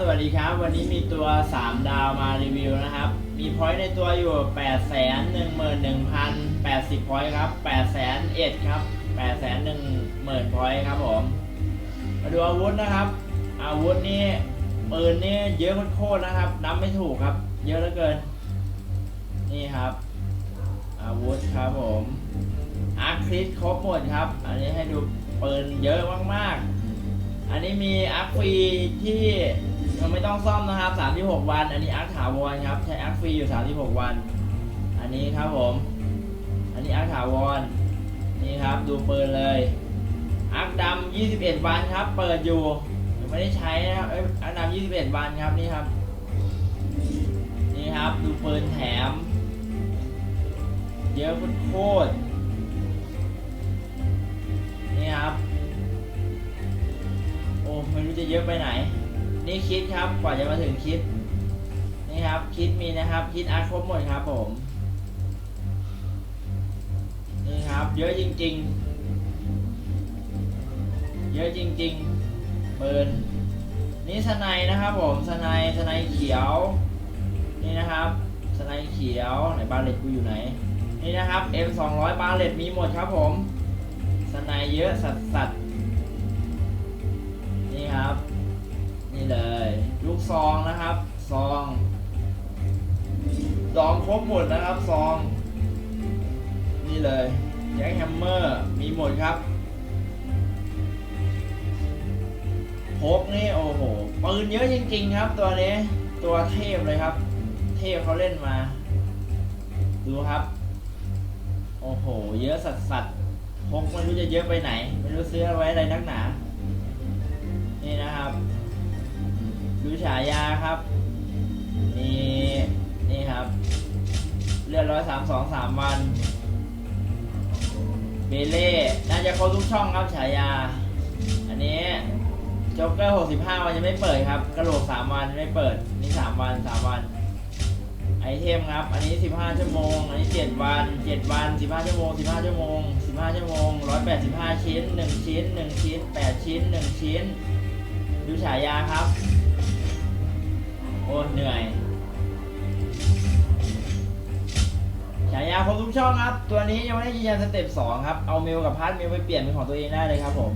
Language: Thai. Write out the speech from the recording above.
สวัสดีครับ วันนี้มีตัว 3 ดาวมารีวิวนะครับ มีพอยต์ในตัวอยู่ 8 1 1 0 80พอยต์ครับ8 0 0 0ครับ8 1 1 0 0 0พอยต์ครับผม มาดูอาวุธนะครับ อาวุธนี่ปืนนี่เยอะโคตรนะครับ นับไม่ถูกครับ เยอะเหลือเกิน นี่ครับ อาวุธครับผมอาร์คริสครบหมดครับ อันนี้ให้ดูปืนเยอะมากๆอันนี้มีอาร์ฟรีที่ ยังไม่ต้องซ่อมนะครับ36 วัน อันนี้อาร์คถาวรครับ ใช้อาร์คฟรีอยู่ 36 วัน อันนี้ครับผม อันนี้อาร์คถาวร นี่ครับดูปืนเลยอาร์คดำ21 วันครับ เปิดอยู่ยังไม่ได้ใช้นะครับเอ้อาร์คดำ21 วันครับนี่ครับ นี่ครับดูปืนแถม เยอะโคตรนี่ครับ โอ้ไม่รู้จะเยอะไปไหน นี่คิดครับกว่าจะมาถึงคิด นี่ครับ คิดมีนะครับ คิดอาร์ตครบหมดครับผม นี่ครับ เยอะจริง ๆ เยอะจริงๆเบิร์นนี่สไนนะครับผมสไนสไนเขียว นี่นะครับสไนเขียวไหนบาเลตกูอยู่ไหน นี่นะครับ M 2 0 0บาเลตมีหมดครับผมสไนเยอะสัดสัดนี่ครับ นี่เลยลูกซองนะครับ ซองซองครบหมดนะครับซอง นี่เลยแจ็คแฮมเมอร์มีหมดครับพกนี่โอ้โหปืนเยอะจริงๆครับตัวนี้ตัวเทพเลยครับ เทพเขาเล่นมา ดูครับ โอ้โห เยอะสัสสัสๆพกไม่รู้จะเยอะไปไหน ไม่รู้ซื้อไว้อะไรนักหนา นี่นะครับ ดูฉายาครับมีนี่ครับ เลือดร้อยสามสองสามวันเบเล่น่าจะครบทุกช่องครับฉายา อันนี้จ็อกเกอร์หกสิบห้าวันยังไม่เปิดครับกระโหลกสามวันไม่เปิดนี่สามวันสามวันไอเทมครับ อันนี้ 15 ชั่วโมง อันนี้ 7 วัน 7 วัน 15 ชั่วโมง 15 ชั่วโมง 15 ชั่วโมง 185 ชิ้น 1 ชิ้น 1 ชิ้น 8 ชิ้น 1 ชิ้น ดูฉายาครับ โอ้เหนื่อยฉายาครบทุกช่องครับ ตัวนี้ยังไม่ได้ยืนยันสเต็ปสองครับ เอาเมลกับพาร์ทเมลไปเปลี่ยนเป็นของตัวเองได้เลยครับผม